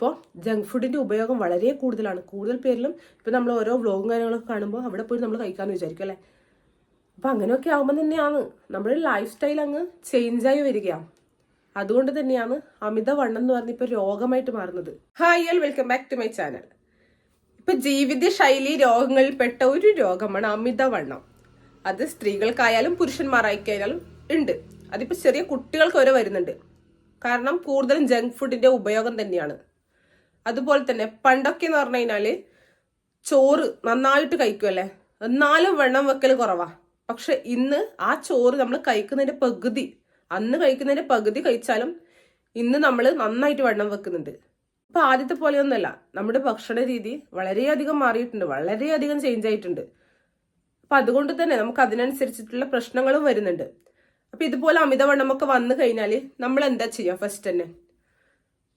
ഇപ്പോൾ ജങ്ക് ഫുഡിന്റെ ഉപയോഗം വളരെ കൂടുതലാണ്. കൂടുതൽ പേരിലും ഇപ്പം നമ്മൾ ഓരോ വ്ലോഗും കാര്യങ്ങളൊക്കെ കാണുമ്പോൾ അവിടെ പോയി നമ്മൾ കഴിക്കാമെന്ന് വിചാരിക്കും അല്ലേ? അപ്പം അങ്ങനെയൊക്കെ ആകുമ്പോൾ തന്നെയാണ് നമ്മുടെ ലൈഫ് സ്റ്റൈൽ അങ്ങ് ചേഞ്ചായി വരികയാണ് അതുകൊണ്ട് തന്നെയാണ് അമിതവണ്ണം എന്ന് പറഞ്ഞ ഇപ്പോൾ രോഗമായിട്ട് മാറുന്നത്. Hi all welcome back to my channel ഇപ്പൊ ജീവിത ശൈലി രോഗങ്ങളിൽപ്പെട്ട ഒരു രോഗമാണ് അമിതവണ്ണം. അത് സ്ത്രീകൾക്കായാലും പുരുഷന്മാരായിക്കായാലും ഉണ്ട്. അതിപ്പോൾ ചെറിയ കുട്ടികൾക്ക് വരെ വരുന്നുണ്ട്. കാരണം കൂടുതലും ജങ്ക് ഫുഡിന്റെ ഉപയോഗം തന്നെയാണ്. അതുപോലെ തന്നെ പണ്ടൊക്കെ എന്ന് പറഞ്ഞു കഴിഞ്ഞാൽ ചോറ് നന്നായിട്ട് കഴിക്കുമല്ലേ എന്നാലും വെള്ളം വെക്കൽ കുറവാ. പക്ഷെ ഇന്ന് ആ ചോറ് നമ്മൾ കഴിക്കുന്നതിന്റെ പകുതി അന്ന് കഴിക്കുന്നതിന്റെ പകുതി കഴിച്ചാലും ഇന്ന് നമ്മൾ നന്നായിട്ട് വെള്ളം വെക്കുന്നുണ്ട്. ഇപ്പൊ ആദ്യത്തെ പോലെയൊന്നുമല്ല. നമ്മുടെ ഭക്ഷണ രീതി വളരെയധികം മാറിയിട്ടുണ്ട്. വളരെയധികം ചേഞ്ച് ആയിട്ടുണ്ട്. അപ്പൊ അതുകൊണ്ട് തന്നെ നമുക്ക് അതിനനുസരിച്ചിട്ടുള്ള പ്രശ്നങ്ങളും വരുന്നുണ്ട്. അപ്പൊ ഇതുപോലെ അമിതവണ്ണമൊക്കെ വന്നു കഴിഞ്ഞാൽ നമ്മൾ എന്താ ചെയ്യുക ഫസ്റ്റ് തന്നെ.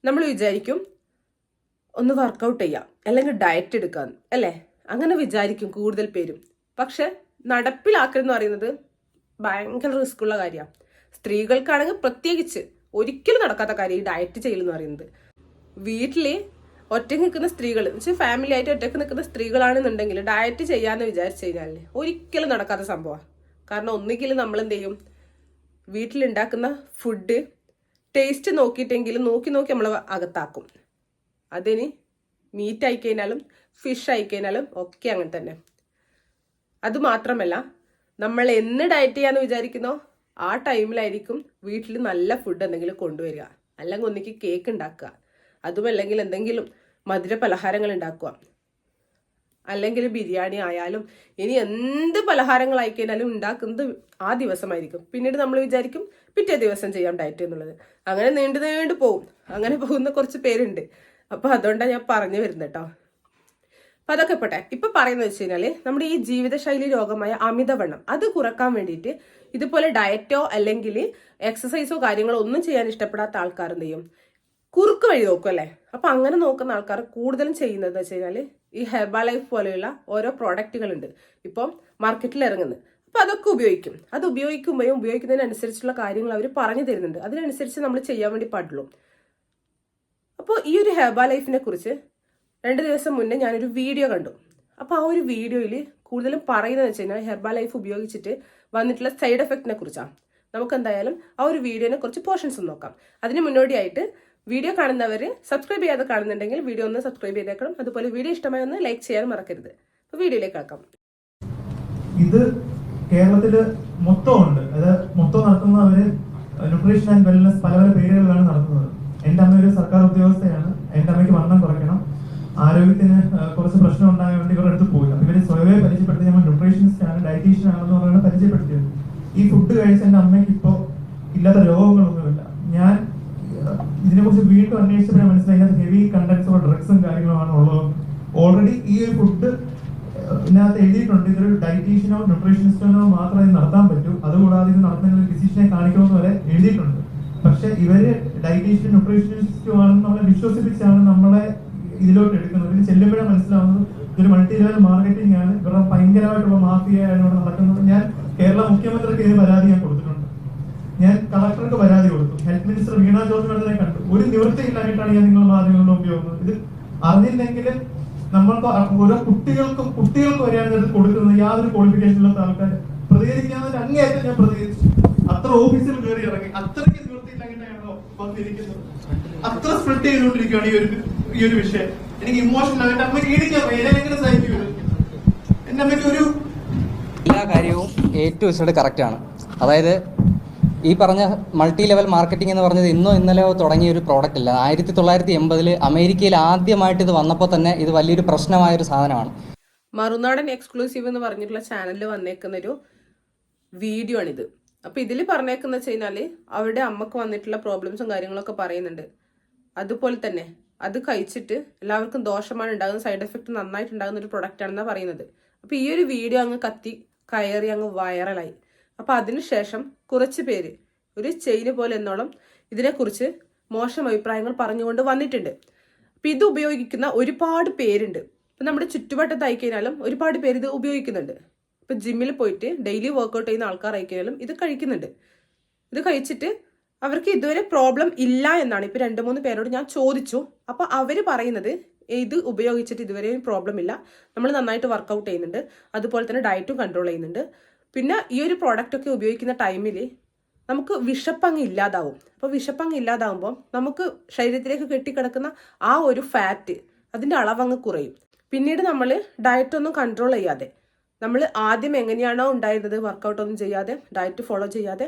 നമ്മൾ വിചാരിക്കും ഒന്ന് വർക്കൗട്ട് ചെയ്യാം. അല്ലെങ്കിൽ ഡയറ്റ് എടുക്കാം. അല്ലേ? അങ്ങനെ വിചാരിക്കും കൂടുതൽ പേരും. പക്ഷെ നടപ്പിലാക്കൽ എന്ന് പറയുന്നത് ഭയങ്കര റിസ്ക് ഉള്ള കാര്യമാണ് സ്ത്രീകൾക്കാണെങ്കിൽ പ്രത്യേകിച്ച് ഒരിക്കലും നടക്കാത്ത കാര്യം ഈ ഡയറ്റ് ചെയ്യലെന്ന് പറയുന്നത്. വീട്ടിൽ ഒറ്റയ്ക്ക് നിൽക്കുന്ന സ്ത്രീകൾ വെച്ചാൽ ഫാമിലി ആയിട്ട് ഒറ്റയ്ക്ക് നിൽക്കുന്ന സ്ത്രീകളാണെന്നുണ്ടെങ്കിൽ ഡയറ്റ് ചെയ്യാന്ന് വിചാരിച്ചു കഴിഞ്ഞാൽ ഒരിക്കലും നടക്കാത്ത സംഭവമാണ് കാരണം ഒന്നുകിൽ നമ്മൾ എന്ത് ചെയ്യും? വീട്ടിലുണ്ടാക്കുന്ന ഫുഡ് ടേസ്റ്റ് നോക്കിയിട്ടെങ്കിലും നോക്കി നോക്കി നമ്മൾ അകത്താക്കും. അതിന് മീറ്റ് ആയി കഴിഞ്ഞാലും ഫിഷ് ആയി കഴിഞ്ഞാലും ഒക്കെ അങ്ങനെ തന്നെ. അത് മാത്രമല്ല നമ്മൾ എന്ന് ഡയറ്റ് ചെയ്യാന്ന് വിചാരിക്കുന്നോ ആ ടൈമിലായിരിക്കും വീട്ടിൽ നല്ല ഫുഡ് എന്തെങ്കിലും കൊണ്ടുവരിക. അല്ലെങ്കിൽ ഒന്നിക്ക് കേക്ക് ഉണ്ടാക്കുക. അതും അല്ലെങ്കിൽ എന്തെങ്കിലും മധുര പലഹാരങ്ങൾ ഉണ്ടാക്കുക. അല്ലെങ്കിൽ ബിരിയാണി ആയാലും ഇനി എന്ത് പലഹാരങ്ങളായി കഴിഞ്ഞാലും ഉണ്ടാക്കുന്നത് ആ ദിവസമായിരിക്കും. പിന്നീട് നമ്മൾ വിചാരിക്കും പിറ്റേ ദിവസം ചെയ്യാം ഡയറ്റ് എന്നുള്ളത്. അങ്ങനെ നീണ്ടു നീണ്ടു പോകും അങ്ങനെ പോകുന്ന കുറച്ച് പേരുണ്ട്. അപ്പൊ അതുകൊണ്ടാണ് ഞാൻ പറഞ്ഞു വരുന്നത് കേട്ടോ അപ്പൊ അതൊക്കെ പോട്ടെ. ഇപ്പൊ പറയുന്നത് വെച്ച് കഴിഞ്ഞാൽ നമ്മുടെ ഈ ജീവിതശൈലി രോഗമായ അമിതവണ്ണം അത് കുറയ്ക്കാൻ വേണ്ടിയിട്ട് ഇതുപോലെ ഡയറ്റോ അല്ലെങ്കിൽ എക്സസൈസോ കാര്യങ്ങളോ ഒന്നും ചെയ്യാൻ ഇഷ്ടപ്പെടാത്ത ആൾക്കാർ എന്ത് ചെയ്യും? കുറുക്ക് വഴി നോക്കും അല്ലേ? അപ്പൊ അങ്ങനെ നോക്കുന്ന ആൾക്കാർ കൂടുതലും ചെയ്യുന്നത് വെച്ച് കഴിഞ്ഞാൽ ഈ ഹെർബ ലൈഫ് പോലെയുള്ള ഓരോ പ്രോഡക്റ്റുകൾ ഉണ്ട് ഇപ്പം മാർക്കറ്റിൽ ഇറങ്ങുന്നത്. അപ്പൊ അതൊക്കെ ഉപയോഗിക്കും. അത് ഉപയോഗിക്കുമ്പോഴും ഉപയോഗിക്കുന്നതിനനുസരിച്ചുള്ള കാര്യങ്ങൾ അവർ പറഞ്ഞു തരുന്നുണ്ട്. അതിനനുസരിച്ച് നമ്മൾ ചെയ്യാൻ വേണ്ടി പാടുള്ളൂ. അപ്പോൾ ഈ ഒരു ഹെബ ലൈഫിനെ കുറിച്ച് രണ്ട് ദിവസം മുന്നേ ഞാനൊരു വീഡിയോ കണ്ടു. അപ്പോൾ ആ ഒരു വീഡിയോയിൽ കൂടുതലും പറയുന്നത് വെച്ച് കഴിഞ്ഞാൽ ഹെർബ ലൈഫ് ഉപയോഗിച്ചിട്ട് വന്നിട്ടുള്ള സൈഡ് എഫക്റ്റിനെ കുറിച്ചാണ് നമുക്ക് എന്തായാലും ആ ഒരു വീഡിയോനെ കുറച്ച് പോർഷൻസ് നോക്കാം. അതിന് മുന്നോടിയായിട്ട് വീഡിയോ കാണുന്നവർ സബ്സ്ക്രൈബ് ചെയ്യാതെ കാണുന്നുണ്ടെങ്കിൽ വീഡിയോ ഒന്ന് സബ്സ്ക്രൈബ് ചെയ്തേക്കണം. അതുപോലെ വീഡിയോ ഇഷ്ടമായി ഒന്ന് ലൈക്ക് ചെയ്യാൻ മറക്കരുത്. അപ്പോൾ വീഡിയോയിലേക്ക് ആക്കാം ഇത് കേരളത്തിൽ മൊത്തം ഉണ്ട്. മൊത്തം നടത്തുന്നവര് ന്യൂട്രീഷൻ ആൻഡ് വെൽനസ് പല പല പേരുകളിലാണ് നടത്തുന്നത് എന്റെ അമ്മ ഒരു സർക്കാർ ഉദ്യോഗസ്ഥയാണ്. എന്റെ അമ്മയ്ക്ക് വണ്ണം കുറയ്ക്കണം. ആരോഗ്യത്തിന് കുറച്ച് പ്രശ്നം ഉണ്ടായ വേണ്ടി ഇവരുടെ അടുത്ത് പോയി. അപ്പൊ ഇവർ സ്വയമേ പരിചയപ്പെടുത്തി. ഞങ്ങൾ ന്യൂട്രീഷനിസ്റ്റ് ആണ് ഡയറ്റീഷ്യൻ ആണെന്ന് പറഞ്ഞാണ് പരിചയപ്പെടുത്തിയത്. ഈ ഫുഡ് കഴിച്ച എന്റെ അമ്മയ്ക്ക് ഇപ്പോ ഇല്ലാത്ത രോഗങ്ങളൊന്നുമില്ല. ഞാൻ ഇതിനെ കുറിച്ച് വീണ്ടും അന്വേഷിച്ചപ്പോൾ മനസ്സിലായി. ഹെവി കണ്ടക്ട്സ് ഓഫ് ഡ്രഗ്സും കാര്യങ്ങളുമാണ് ഉള്ളത്. ഓൾറെഡി ഈ ഒരു ഫുഡ് ഇതിനകത്ത് എഴുതിയിട്ടുണ്ട്. ഇതൊരു ഡയറ്റീഷ്യനോ ന്യൂട്രീഷനിസ്റ്റോ മാത്രമേ നടത്താൻ പറ്റൂ. അതുകൂടാതെ ഇത് നടത്തുന്ന ഫിസിഷ്യനെ കാണിക്കണമെന്ന് വരെ എഴുതിയിട്ടുണ്ട്. പക്ഷെ ഇവർ ഡയറ്റീഷ്യൻ ന്യൂട്രീഷ്യനിസ്റ്റും ആണെന്ന് നമ്മളെ വിശ്വസിപ്പിച്ചാണ് നമ്മളെ ഇതിലോട്ട് എടുക്കുന്നത്. പിന്നെ ചെല്ലുമ്പോഴാണ് മനസ്സിലാവുന്നത് ഇതൊരു മൾട്ടി ലെവൽ മാർക്കറ്റിംഗ് ആണ്. ഇവരുടെ ഭയങ്കരമായിട്ടുള്ള മാഫിയാണ് ഇവിടെ നടക്കുന്നത്. ഞാൻ കേരള മുഖ്യമന്ത്രിക്ക് ഇതിന് പരാതി ഞാൻ കൊടുത്തിട്ടുണ്ട്. ഞാൻ കളക്ടർക്ക് പരാതി കൊടുത്തു. ഹെൽത്ത് മിനിസ്റ്റർ വീണ ജോർജിനെ കണ്ടു. ഒരു നിവൃത്തിയില്ലായിട്ടാണ് ഞാൻ നിങ്ങൾ മാധ്യമങ്ങളുടെ ഉപയോഗം ഇത് അറിഞ്ഞില്ലെങ്കിൽ നമ്മൾക്ക് ഓരോ കുട്ടികൾക്കും കുട്ടികൾക്ക് വരെയാണ് ഇത് കൊടുക്കുന്നത്. യാതൊരു ക്വാളിഫിക്കേഷൻ ഇല്ലാത്ത ആൾക്കാർ പ്രതികരിക്കാൻ അങ്ങേയറ്റം ഞാൻ പ്രതികരിച്ചു. അത്ര ഓഫീസിൽ കയറി ഇറങ്ങി. അത്രയ്ക്ക് അത്ര സ്പ്രെഡ് ചെയ്തുകൊണ്ടിരിക്കുകയാണ് ഈ ഒരു ഈ ഒരു വിഷയം. എനിക്ക് ഇമോഷണൽ ആയിട്ട് അമ്മയ്ക്ക്. ഞാൻ എങ്ങനെ സഹിക്കും എന്റെ അമ്മയ്ക്ക് ഒരു എല്ലാ കാര്യവും എ ടു ഇസഡ് കറക്റ്റാണ് അതായത് ഈ പറഞ്ഞ മൾട്ടി ലെവൽ മാർക്കറ്റിംഗ് എന്ന് പറഞ്ഞത് ഇന്നോ ഇന്നലെയോ തുടങ്ങിയ ഒരു പ്രോഡക്റ്റ് അല്ല. ആയിരത്തി തൊള്ളായിരത്തി എൺപതിൽ അമേരിക്കയിൽ ആദ്യമായിട്ട് ഇത് വന്നപ്പോൾ തന്നെ ഇത് വലിയൊരു പ്രശ്നമായ ഒരു സാധനമാണ്. മറുനാടൻ എക്സ്ക്ലൂസീവ് എന്ന് പറഞ്ഞിട്ടുള്ള ചാനലിൽ വന്നേക്കുന്ന ഒരു വീഡിയോ ആണിത്. അപ്പൊ ഇതിൽ പറഞ്ഞേക്കുന്ന വെച്ച് അവരുടെ അമ്മയ്ക്ക് വന്നിട്ടുള്ള പ്രോബ്ലംസും കാര്യങ്ങളൊക്കെ പറയുന്നുണ്ട്. അതുപോലെ തന്നെ അത് കഴിച്ചിട്ട് എല്ലാവർക്കും ദോഷമാണ് ഉണ്ടാകുന്ന സൈഡ് എഫക്ട് നന്നായിട്ട് ഉണ്ടാകുന്ന ഒരു പ്രൊഡക്റ്റ് ആണെന്നാണ് പറയുന്നത്. അപ്പൊ ഈ ഒരു വീഡിയോ അങ്ങ് കത്തി കയറി അങ്ങ് വൈറലായി അപ്പൊ അതിനുശേഷം കുറച്ച് പേര് ഒരു ചെയിന് പോലെ എന്നോളം ഇതിനെക്കുറിച്ച് മോശം അഭിപ്രായങ്ങൾ പറഞ്ഞുകൊണ്ട് വന്നിട്ടുണ്ട്. അപ്പൊ ഇത് ഉപയോഗിക്കുന്ന ഒരുപാട് പേരുണ്ട്. ഇപ്പൊ നമ്മുടെ ചുറ്റുവട്ടത്തായി കഴിഞ്ഞാലും ഒരുപാട് പേര് ഇത് ഉപയോഗിക്കുന്നുണ്ട്. ഇപ്പൊ ജിമ്മിൽ പോയിട്ട് ഡെയിലി വർക്കൗട്ട് ചെയ്യുന്ന ആൾക്കാരായിക്കഴിഞ്ഞാലും ഇത് കഴിക്കുന്നുണ്ട്. ഇത് കഴിച്ചിട്ട് അവർക്ക് ഇതുവരെ പ്രോബ്ലം ഇല്ല എന്നാണ്. ഇപ്പം രണ്ട് മൂന്ന് പേരോട് ഞാൻ ചോദിച്ചു. അപ്പോൾ അവർ പറയുന്നത് ഇത് ഉപയോഗിച്ചിട്ട് ഇതുവരെ പ്രോബ്ലം ഇല്ല. നമ്മൾ നന്നായിട്ട് വർക്കൗട്ട് ചെയ്യുന്നുണ്ട്. അതുപോലെ തന്നെ ഡയറ്റും കൺട്രോൾ ചെയ്യുന്നുണ്ട്. പിന്നെ ഈ ഒരു പ്രോഡക്റ്റ് ഒക്കെ ഉപയോഗിക്കുന്ന ടൈമിൽ നമുക്ക് വിഷപ്പങ്ങ് ഇല്ലാതാവും. അപ്പോൾ വിഷപ്പങ്ങ് ഇല്ലാതാവുമ്പോൾ നമുക്ക് ശരീരത്തിലേക്ക് കെട്ടിക്കിടക്കുന്ന ആ ഒരു ഫാറ്റ് അതിന്റെ അളവങ്ങ് കുറയും. പിന്നീട് നമ്മൾ ഡയറ്റൊന്നും കൺട്രോൾ ചെയ്യാതെ നമ്മൾ ആദ്യം എങ്ങനെയാണോ ഉണ്ടായിരുന്നത് വർക്കൗട്ട് ഒന്നും ചെയ്യാതെ ഡയറ്റ് ഫോളോ ചെയ്യാതെ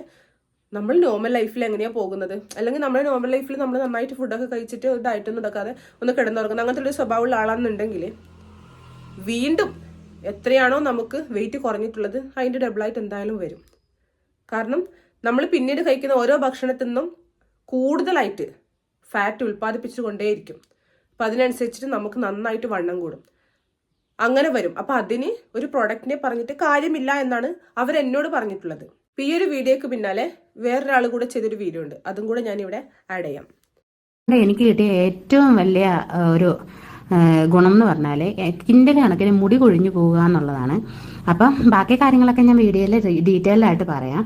നമ്മൾ നോർമൽ ലൈഫിൽ എങ്ങനെയാണ് പോകുന്നത്? അല്ലെങ്കിൽ നമ്മുടെ നോർമൽ ലൈഫിൽ നമ്മൾ നന്നായിട്ട് ഫുഡൊക്കെ കഴിച്ചിട്ട് ഡയറ്റ് ഒന്നും എടുക്കാതെ ഒന്ന് കിടന്നുറങ്ങുന്നത്. അങ്ങനത്തെ ഒരു സ്വഭാവമുള്ള ആളാണെന്നുണ്ടെങ്കിൽ വീണ്ടും എത്രയാണോ നമുക്ക് വെയിറ്റ് കുറഞ്ഞിട്ടുള്ളത് അതിന്റെ ഡബിളായിട്ട് എന്തായാലും വരും. കാരണം നമ്മൾ പിന്നീട് കഴിക്കുന്ന ഓരോ ഭക്ഷണത്തിൽ നിന്നും കൂടുതലായിട്ട് ഫാറ്റ് ഉൽപ്പാദിപ്പിച്ചു കൊണ്ടേയിരിക്കും അപ്പം അതിനനുസരിച്ചിട്ട് നമുക്ക് നന്നായിട്ട് വണ്ണം കൂടും. അങ്ങനെ വരും. അപ്പൊ അതിന് ഒരു പ്രൊഡക്റ്റിനെ പറഞ്ഞിട്ട് കാര്യമില്ല എന്നാണ് അവർ എന്നോട് പറഞ്ഞിട്ടുള്ളത്. ഈ ഒരു വീഡിയോക്ക് പിന്നാലെ വേറൊരാൾ കൂടെ ചെയ്തൊരു വീഡിയോ ഉണ്ട്. അതും കൂടെ ഞാൻ ഇവിടെ ആഡ് ചെയ്യാം എനിക്ക് കിട്ടിയ ഏറ്റവും വലിയ ഒരു ഗുണം എന്ന് പറഞ്ഞാൽ കിന്റെ കണക്കിന് മുടി കൊഴിഞ്ഞു പോകുക എന്നുള്ളതാണ്. അപ്പം ബാക്കി കാര്യങ്ങളൊക്കെ ഞാൻ വീഡിയോയിൽ ഡീറ്റെയിൽ ആയിട്ട് പറയാം.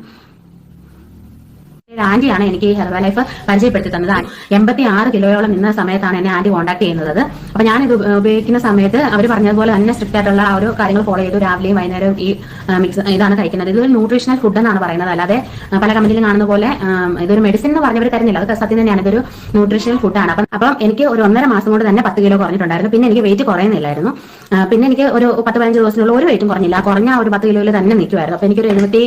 ആന്റിയാണ് എനിക്ക് ഈ ഹെർബൽ ലൈഫ് പരിചയപ്പെടുത്തി തന്നത്. എൺപത്തി ആറ് കിലോയോളം നിന്ന സമയത്താണ് എന്നെ ആന്റി കോൺടാക്ട് ചെയ്യുന്നത്. അപ്പൊ ഞാൻ ഇത് ഉപയോഗിക്കുന്ന സമയത്ത് അവർ പറഞ്ഞതുപോലെ തന്നെ സ്ട്രിക്റ്റ് ആയിട്ടുള്ള ആ ഒരു കാര്യങ്ങൾ ഫോളോ ചെയ്തു. രാവിലെയും വൈകുന്നേരവും ഈ മിക്സ് ഇതാണ് കഴിക്കുന്നത്. ഇതൊരു ന്യൂട്രീഷണൽ ഫുഡ് എന്നാണ് പറയുന്നത്. അല്ലാതെ പല കമ്പനിയിലും കാണുന്ന പോലെ ഇതൊരു മെഡിസിൻ എന്ന് പറഞ്ഞവർ തരുന്നില്ല. അത് സത്യം തന്നെയാണ് ഇതൊരു ന്യൂട്രീഷണൽ ഫുഡാണ് അപ്പം അപ്പം എനിക്ക് ഒരു ഒന്നര മാസം കൊണ്ട് തന്നെ പത്ത് കിലോ കുറഞ്ഞിട്ടുണ്ടായിരുന്നു. പിന്നെ എനിക്ക് വെയിറ്റ് കുറയുന്നില്ലായിരുന്നു. പിന്നെ എനിക്ക് ഒരു പത്ത് പതിനഞ്ച് ദിവസത്തിനുള്ള ഒരു വെയിറ്റും കുറഞ്ഞില്ല. കുറഞ്ഞ ഒരു പത്ത് കിലോയിൽ തന്നെ നിൽക്കുമായിരുന്നു അപ്പൊ എനിക്കൊരു എഴുപത്തി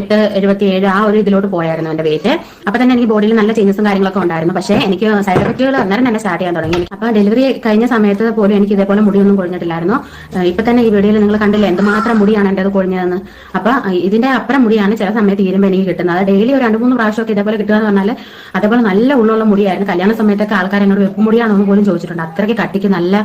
എട്ട് എഴുപത്തി ഏഴ് ആ ഒരു ഇതിലോട്ട് പോയായിരുന്നു. എന്റെ വെയിറ്റ് അപ്പൊ തന്നെ എനിക്ക് ബോഡിയിൽ നല്ല ചേഞ്ചസും കാര്യങ്ങളൊക്കെ ഉണ്ടായിരുന്നു. പക്ഷേ എനിക്ക് സൈഡ് എഫക്റ്റുകൾ അന്നേരം തന്നെ സ്റ്റാർട്ട് ചെയ്യാൻ തുടങ്ങി. അപ്പൊ ഡെലിവറി കഴിഞ്ഞ സമയത്ത് പോലും എനിക്ക് ഇതേപോലെ മുടിയൊന്നും കൊഴിഞ്ഞിട്ടില്ലായിരുന്നു. ഇപ്പൊ തന്നെ ഈ വീഡിയോയിൽ നിങ്ങൾ കണ്ടില്ല എന്തുമാത്രം മുടിയാണ് എന്റെ അത് കൊഴിഞ്ഞതെന്ന്. അപ്പൊ ഇതിന്റെ അപ്പുറം മുടിയാണ് ചില സമയത്ത് തീരുമ്പോൾ എനിക്ക് കിട്ടുന്നത്. ഡെയിലി ഒരു രണ്ട് മൂന്ന് പ്രാവശ്യമൊക്കെ ഇതേപോലെ കിട്ടുക എന്ന് പറഞ്ഞാൽ അതേപോലെ നല്ല ഉള്ളുള്ള മുടിയായിരുന്നു. കല്യാണ സമയത്തൊക്കെ ആൾക്കാർ എന്നോട് വെപ്പ് മുടിയാണെന്ന് പോലും ചോദിച്ചിട്ടുണ്ട്. അത്രയ്ക്ക് കട്ടിക്ക് നല്ല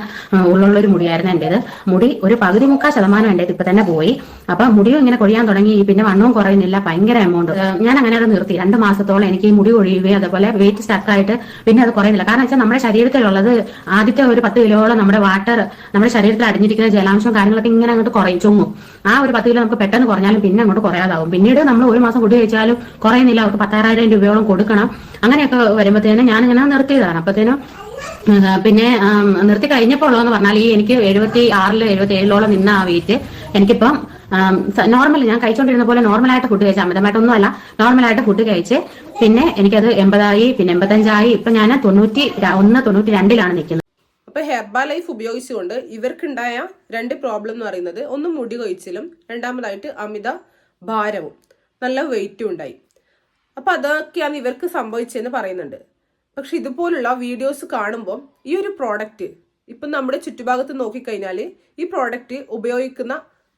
ഉള്ളുള്ള ഒരു മുടിയായിരുന്നു എന്റേത് മുടി ഒരു പകുതി മുക്കാൽ ശതമാനം എന്റേത് ഇപ്പൊ തന്നെ പോയി. അപ്പൊ മുടിയും ഇങ്ങനെ കൊഴിയാൻ തുടങ്ങി. പിന്നെ വണ്ണവും കുറയുന്നില്ല. ഭയങ്കര എമൗണ്ട് ഞാൻ അങ്ങനെ അത് നിർത്തി. രണ്ട് മാസത്തോളം എനിക്ക് മുടി ഒഴിയുകയും അതുപോലെ വെയിറ്റ് സ്റ്റക്കായിട്ട് പിന്നെ അത് കുറയുന്നില്ല. കാരണം വെച്ചാൽ നമ്മുടെ ശരീരത്തിലുള്ളത് ആദ്യത്തെ ഒരു പത്ത് കിലോളം നമ്മുടെ വാട്ടർ നമ്മുടെ ശരീരത്തിൽ അടിഞ്ഞിരിക്കുന്ന ജലാംശവും കാര്യങ്ങളൊക്കെ ഇങ്ങനെ അങ്ങോട്ട് കുറയും ചുങ്ങും ആ ഒരു പത്ത് കിലോ നമുക്ക് പെട്ടെന്ന് കുറഞ്ഞാലും പിന്നെ അങ്ങോട്ട് കുറയാതാവും. പിന്നീട് നമ്മൾ ഒരു മാസം കുടി കഴിച്ചാലും കുറയുന്നില്ല അവർക്ക് പത്താറായിരം രൂപയോളം കൊടുക്കണം. അങ്ങനെയൊക്കെ വരുമ്പോഴത്തേനും ഞാൻ ഇങ്ങനെ നിർത്തിയതാണ്. അപ്പത്തേനും പിന്നെ നിർത്തി കഴിഞ്ഞപ്പോൾ ഉള്ളതെന്ന് പറഞ്ഞാൽ ഈ എനിക്ക് എഴുപത്തി ആറിൽ എഴുപത്തി ഏഴിലോളം നിന്ന ആ വെയിറ്റ് എനിക്കിപ്പം നോർമൽ ഞാൻ കഴിച്ചോണ്ടിരുന്ന പോലെ നോർമലായിട്ട് ഫുഡ് കഴിച്ചാൽ അമിതമായിട്ടൊന്നും അല്ല നോർമലായിട്ട് ഫുഡ് കഴിച്ച് പിന്നെ എനിക്കത് എൺപതായി പിന്നെ എൺപത്തഞ്ചായി ഇപ്പൊ ഞാൻ തൊണ്ണൂറ്റി ഒന്ന് തൊണ്ണൂറ്റി രണ്ടിലാണ് നിൽക്കുന്നത്. അപ്പൊ ഹെർബ ലൈഫ് ഉപയോഗിച്ചുകൊണ്ട് ഇവർക്കുണ്ടായ രണ്ട് പ്രോബ്ലം എന്ന് പറയുന്നത് ഒന്ന് മുടി കൊഴിച്ചിലും രണ്ടാമതായിട്ട് അമിത ഭാരവും നല്ല വെയിറ്റും ഉണ്ടായി. അപ്പൊ അതൊക്കെയാണ് ഇവർക്ക് സംഭവിച്ചതെന്ന് പറയുന്നുണ്ട്. പക്ഷെ ഇതുപോലുള്ള വീഡിയോസ് കാണുമ്പോൾ ഈ ഒരു പ്രോഡക്റ്റ് ഇപ്പം നമ്മുടെ ചുറ്റുഭാഗത്ത് നോക്കിക്കഴിഞ്ഞാൽ ഈ പ്രോഡക്റ്റ് ഉപയോഗിക്കുന്ന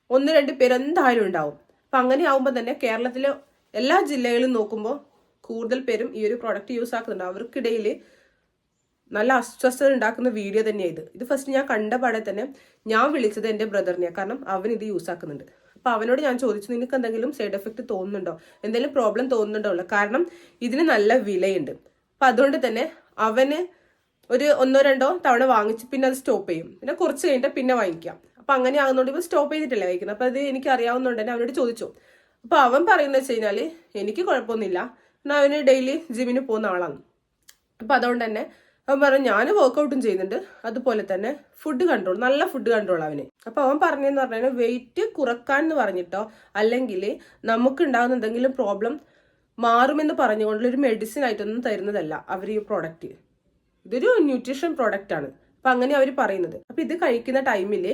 ഒന്ന് രണ്ട് പേര് എന്തായാലും ഉണ്ടാവും. അപ്പം അങ്ങനെ ആവുമ്പോൾ തന്നെ കേരളത്തിലെ എല്ലാ ജില്ലകളിലും നോക്കുമ്പോൾ കൂടുതൽ പേരും ഈ ഒരു പ്രോഡക്റ്റ് യൂസ് ആക്കുന്നുണ്ട്. അവർക്കിടയിൽ നല്ല അസ്വസ്ഥത ഉണ്ടാക്കുന്ന വീഡിയോ തന്നെയാണ് ഇത്. ഇത് ഫസ്റ്റ് ഞാൻ കണ്ട പാടെ തന്നെ ഞാൻ വിളിച്ചത് എന്റെ ബ്രദറിനെയാണ് കാരണം അവൻ ഇത് യൂസ് ആക്കുന്നുണ്ട്. അപ്പൊ അവനോട് ഞാൻ ചോദിച്ചു നിനക്ക് എന്തെങ്കിലും സൈഡ് എഫക്റ്റ് തോന്നുന്നുണ്ടോ? എന്തെങ്കിലും പ്രോബ്ലം തോന്നുന്നുണ്ടോ? കാരണം ഇതിന് നല്ല വിലയുണ്ട്. അപ്പൊ അതുകൊണ്ട് തന്നെ അവന് ഒരു ഒന്നോ രണ്ടോ തവണ വാങ്ങിച്ച് പിന്നെ അത് സ്റ്റോപ്പ് ചെയ്യും. പിന്നെ കുറച്ച് കഴിഞ്ഞിട്ട് പിന്നെ വാങ്ങിക്കാം. അപ്പൊ അങ്ങനെ ആകുന്നതുകൊണ്ട് ഇപ്പൊ സ്റ്റോപ്പ് ചെയ്തിട്ടല്ലേ വയ്ക്കുന്നത് അപ്പൊ അത് എനിക്ക് അറിയാവുന്നതുകൊണ്ട് തന്നെ അവനോട് ചോദിച്ചു. അപ്പൊ അവൻ പറയുന്നത് വെച്ച് കഴിഞ്ഞാൽ എനിക്ക് കുഴപ്പമൊന്നുമില്ല. എന്നാൽ അവന് ഡെയിലി ജിമ്മിന് പോകുന്ന ആളാണ് അപ്പൊ അതുകൊണ്ട് തന്നെ അവൻ പറഞ്ഞു ഞാൻ വർക്കൗട്ടും ചെയ്യുന്നുണ്ട്. അതുപോലെ തന്നെ ഫുഡ് കൺട്രോൾ നല്ല ഫുഡ് കൺട്രോൾ അവന്. അപ്പൊ അവൻ പറഞ്ഞതെന്ന് പറഞ്ഞാൽ വെയിറ്റ് കുറയ്ക്കാൻ എന്ന് പറഞ്ഞിട്ടോ അല്ലെങ്കിൽ നമുക്ക് ഉണ്ടാകുന്ന എന്തെങ്കിലും പ്രോബ്ലം മാറുമെന്ന് പറഞ്ഞുകൊണ്ടുള്ള ഒരു മെഡിസിൻ ആയിട്ടൊന്നും തരുന്നതല്ല അവർ ഈ പ്രോഡക്റ്റ് ഇതൊരു ന്യൂട്രീഷൻ പ്രോഡക്റ്റ് ആണ്. അപ്പൊ അങ്ങനെ അവർ പറയുന്നത്. അപ്പൊ ഇത് കഴിക്കുന്ന ടൈമിൽ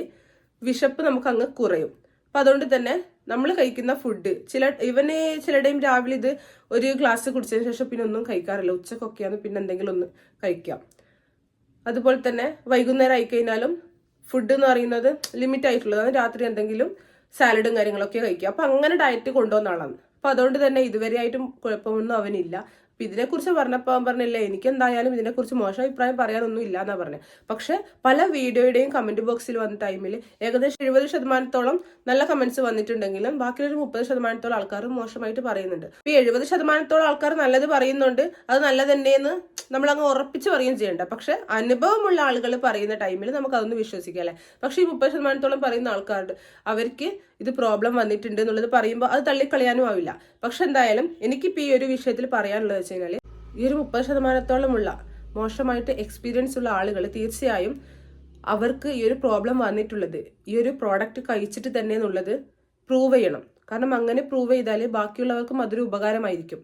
വിശപ്പ് നമുക്ക് അങ്ങ് കുറയും. അപ്പൊ അതുകൊണ്ട് തന്നെ നമ്മൾ കഴിക്കുന്ന ഫുഡ് ചില ഇവന് ചില ടൈം രാവിലെ ഇത് ഒരു ഗ്ലാസ് കുടിച്ചതിന് ശേഷം പിന്നെ ഒന്നും കഴിക്കാറില്ല. ഉച്ചക്കൊക്കെയാണ് പിന്നെ എന്തെങ്കിലും ഒന്ന് കഴിക്കാം. അതുപോലെ തന്നെ വൈകുന്നേരം ആയിക്കഴിഞ്ഞാലും ഫുഡ് എന്ന് പറയുന്നത് ലിമിറ്റ് ആയിട്ടുള്ളതാണ് രാത്രി എന്തെങ്കിലും സാലഡും കാര്യങ്ങളൊക്കെ കഴിക്കുക അപ്പൊ അങ്ങനെ ഡയറ്റ് കൊണ്ടുവന്ന ആളാണ്. അപ്പൊ അതുകൊണ്ട് തന്നെ ഇതുവരെയായിട്ടും കുഴപ്പമൊന്നും അവനില്ല. അപ്പൊ ഇതിനെക്കുറിച്ച് പറഞ്ഞപ്പോൾ അവൻ പറഞ്ഞില്ല എനിക്ക് എന്തായാലും ഇതിനെക്കുറിച്ച് മോശം അഭിപ്രായം പറയാനൊന്നും ഇല്ല എന്നാ പറഞ്ഞത് പക്ഷെ പല വീഡിയോയുടെയും കമന്റ് ബോക്സിൽ വന്ന ടൈമിൽ ഏകദേശം എഴുപത് ശതമാനത്തോളം നല്ല കമന്റ്സ് വന്നിട്ടുണ്ടെങ്കിലും ബാക്കിയൊരു മുപ്പത് ശതമാനത്തോളം ആൾക്കാർ മോശമായിട്ട് പറയുന്നുണ്ട്. ഈ എഴുപത് ശതമാനത്തോളം ആൾക്കാർ നല്ലത് പറയുന്നുണ്ട് അത് നല്ലത് തന്നെയെന്ന് നമ്മൾ അങ്ങ് ഉറപ്പിച്ച് പറയുകയും ചെയ്യണ്ട. പക്ഷെ അനുഭവമുള്ള ആളുകൾ പറയുന്ന ടൈമിൽ നമുക്ക് അതൊന്ന് വിശ്വസിക്കാം അല്ലെ? പക്ഷെ ഈ മുപ്പത് ശതമാനത്തോളം പറയുന്ന ആൾക്കാരുണ്ട് അവർക്ക് ഇത് പ്രോബ്ലം വന്നിട്ടുണ്ട് എന്നുള്ളത് പറയുമ്പോൾ അത് തള്ളിക്കളയാനും ആവില്ല. പക്ഷെ എന്തായാലും എനിക്കിപ്പോൾ ഈ ഒരു വിഷയത്തിൽ പറയാനുള്ളത് വെച്ച് കഴിഞ്ഞാൽ ഈ ഒരു മുപ്പത് ശതമാനത്തോളമുള്ള മോശമായിട്ട് എക്സ്പീരിയൻസ് ഉള്ള ആളുകൾ തീർച്ചയായും അവർക്ക് ഈ ഒരു പ്രോബ്ലം വന്നിട്ടുള്ളത് ഈ ഒരു പ്രോഡക്റ്റ് കഴിച്ചിട്ട് തന്നെ എന്നുള്ളത് പ്രൂവ് ചെയ്യണം. കാരണം അങ്ങനെ പ്രൂവ് ചെയ്താലേ ബാക്കിയുള്ളവർക്കും അതൊരു ഉപകാരമായിരിക്കും.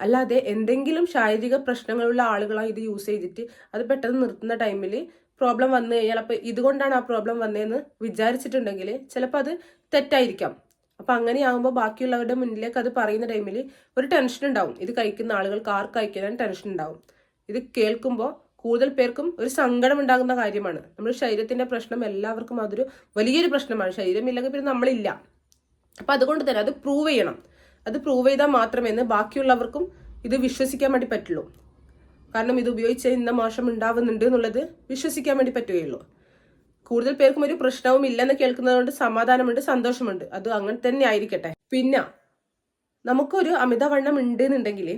അല്ലാതെ എന്തെങ്കിലും ശാരീരിക പ്രശ്നങ്ങളുള്ള ആളുകളാണ് ഇത് യൂസ് ചെയ്തിട്ട് അത് പെട്ടെന്ന് നിർത്തുന്ന ടൈമിൽ പ്രോബ്ലം വന്നു കഴിഞ്ഞാൽ അപ്പോൾ ഇതുകൊണ്ടാണ് ആ പ്രോബ്ലം വന്നതെന്ന് വിചാരിച്ചിട്ടുണ്ടെങ്കിൽ ചിലപ്പോൾ അത് തെറ്റായിരിക്കാം. അപ്പം അങ്ങനെയാകുമ്പോൾ ബാക്കിയുള്ളവരുടെ മുന്നിലേക്ക് അത് പറയുന്ന ടൈമിൽ ഒരു ടെൻഷൻ ഉണ്ടാവും. ഇത് കഴിക്കുന്ന ആളുകൾക്ക് ആർക്ക് കഴിക്കാനും ടെൻഷൻ ഉണ്ടാവും. ഇത് കേൾക്കുമ്പോൾ കൂടുതൽ പേർക്കും ഒരു സങ്കടം ഉണ്ടാകുന്ന കാര്യമാണ്. നമ്മുടെ ശരീരത്തിന്റെ പ്രശ്നം എല്ലാവർക്കും അതൊരു വലിയൊരു പ്രശ്നമാണ്. ശരീരമില്ലെങ്കിൽ പിന്നെ നമ്മളില്ല. അപ്പൊ അതുകൊണ്ട് തന്നെ അത് പ്രൂവ് ചെയ്യണം. അത് പ്രൂവ് ചെയ്താൽ മാത്രമേ ബാക്കിയുള്ളവർക്കും ഇത് വിശ്വസിക്കാൻ വേണ്ടി പറ്റുള്ളൂ. കാരണം ഇത് ഉപയോഗിച്ച് ഇന്ന മോശം ഉണ്ടാവുന്നുണ്ട് എന്നുള്ളത് വിശ്വസിക്കാൻ വേണ്ടി പറ്റുകയുള്ളൂ. കൂടുതൽ പേർക്കും ഒരു പ്രശ്നവും ഇല്ലെന്ന് കേൾക്കുന്നതുകൊണ്ട് സമാധാനമുണ്ട് സന്തോഷമുണ്ട്. അത് അങ്ങനെ തന്നെ ആയിരിക്കട്ടെ. പിന്നെ നമുക്കൊരു അമിതവണ്ണം ഉണ്ട് എന്നുണ്ടെങ്കിൽ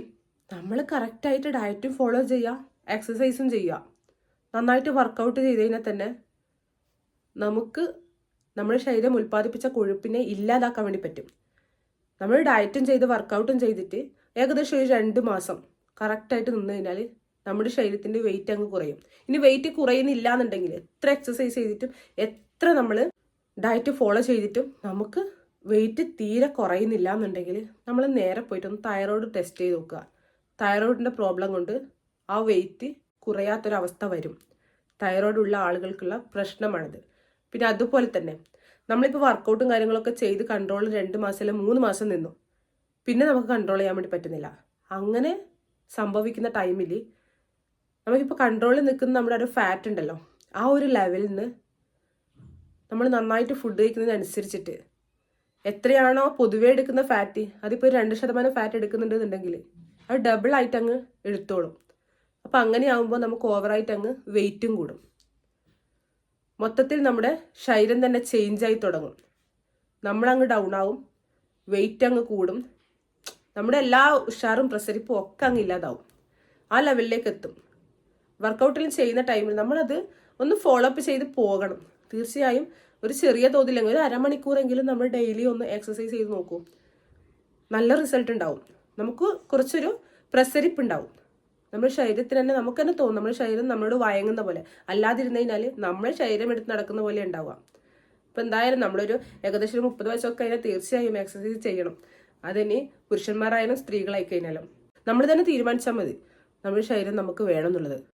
നമ്മൾ കറക്റ്റായിട്ട് ഡയറ്റും ഫോളോ ചെയ്യുക എക്സസൈസും ചെയ്യുക. നന്നായിട്ട് വർക്കൗട്ട് ചെയ്ത് കഴിഞ്ഞാൽ തന്നെ നമുക്ക് നമ്മുടെ ശരീരം ഉൽപ്പാദിപ്പിച്ച കൊഴുപ്പിനെ ഇല്ലാതാക്കാൻ വേണ്ടി പറ്റും. നമ്മൾ ഡയറ്റും ചെയ്ത് വർക്കൗട്ടും ചെയ്തിട്ട് ഏകദേശം ഒരു രണ്ട് മാസം കറക്റ്റായിട്ട് നിന്ന് കഴിഞ്ഞാൽ നമ്മുടെ ശരീരത്തിന്റെ വെയിറ്റ് അങ്ങ് കുറയും. ഇനി വെയിറ്റ് കുറയുന്നില്ല എന്നുണ്ടെങ്കിൽ എത്ര എക്സസൈസ് ചെയ്തിട്ടും എത്ര നമ്മൾ ഡയറ്റ് ഫോളോ ചെയ്തിട്ടും നമുക്ക് വെയിറ്റ് തീരെ കുറയുന്നില്ല എന്നുണ്ടെങ്കിൽ നമ്മൾ നേരെ പോയിട്ടൊന്ന് തൈറോയ്ഡ് ടെസ്റ്റ് ചെയ്ത് നോക്കുക. തൈറോയിഡിന്റെ പ്രോബ്ലം കൊണ്ട് ആ വെയിറ്റ് കുറയാത്തൊരവസ്ഥ വരും. തൈറോയ്ഡ് ഉള്ള ആളുകൾക്കുള്ള പ്രശ്നമാണിത്. പിന്നെ അതുപോലെ തന്നെ നമ്മളിപ്പോൾ വർക്കൗട്ടും കാര്യങ്ങളൊക്കെ ചെയ്ത് കൺട്രോൾ രണ്ട് മാസം അല്ലെങ്കിൽ മൂന്ന് മാസം നിന്നു. പിന്നെ നമുക്ക് കൺട്രോൾ ചെയ്യാൻ വേണ്ടി പറ്റുന്നില്ല. അങ്ങനെ സംഭവിക്കുന്ന ടൈമിൽ നമുക്കിപ്പോൾ കൺട്രോളിൽ നിൽക്കുന്ന നമ്മുടെ ഒരു ഫാറ്റ് ഉണ്ടല്ലോ ആ ഒരു ലെവലിൽ നിന്ന് നമ്മൾ നന്നായിട്ട് ഫുഡ് കഴിക്കുന്നതിനനുസരിച്ചിട്ട് എത്രയാണോ പൊതുവേ എടുക്കുന്ന ഫാറ്റ് അതിപ്പോൾ ഒരു രണ്ട് ശതമാനം ഫാറ്റ് എടുക്കുന്നുണ്ടെന്നുണ്ടെങ്കിൽ അത് ഡബിൾ ആയിട്ട് അങ്ങ് എടുത്തോളും. അപ്പം അങ്ങനെ ആകുമ്പോൾ നമുക്ക് ഓവറായിട്ട് അങ്ങ് വെയിറ്റും കൂടും. മൊത്തത്തിൽ നമ്മുടെ ശരീരം തന്നെ ചേഞ്ച് ആയി തുടങ്ങും. നമ്മളങ്ങ് ഡൗൺ ആവും വെയിറ്റ് അങ്ങ് കൂടും. നമ്മുടെ എല്ലാ ഉഷാറും പ്രസരിപ്പും ഒക്കെ അങ്ങ് ഇല്ലാതാവും. ആ ലെവലിലേക്ക് എത്തും. വർക്കൗട്ടിൽ ചെയ്യുന്ന ടൈമിൽ നമ്മളത് ഒന്ന് ഫോളോ അപ്പ് ചെയ്ത് പോകണം. തീർച്ചയായും ഒരു ചെറിയ തോതിലെങ്കിൽ ഒരു അരമണിക്കൂറെങ്കിലും നമ്മൾ ഡെയിലി ഒന്ന് എക്സസൈസ് ചെയ്ത് നോക്കൂ. നല്ല റിസൾട്ട് ഉണ്ടാവും. നമുക്ക് കുറച്ചൊരു പ്രസരിപ്പ് ഉണ്ടാവും നമ്മുടെ ശരീരത്തിന് തന്നെ നമുക്ക് തന്നെ തോന്നും. നമ്മുടെ ശരീരം നമ്മളോട് വയങ്ങുന്ന പോലെ. അല്ലാതിരുന്നു കഴിഞ്ഞാൽ നമ്മുടെ ശരീരം എടുത്ത് നടക്കുന്ന പോലെ ഉണ്ടാവുക. ഇപ്പം എന്തായാലും നമ്മളൊരു ഏകദേശം ഒരു മുപ്പത് വയസ്സൊക്കെ കഴിഞ്ഞാൽ തീർച്ചയായും എക്സസൈസ് ചെയ്യണം. അതിനി പുരുഷന്മാരായാലും സ്ത്രീകളായി കഴിഞ്ഞാലും നമ്മൾ തന്നെ തീരുമാനിച്ചാൽ മതി. നമ്മുടെ ശരീരം നമുക്ക് വേണം എന്നുള്ളത്.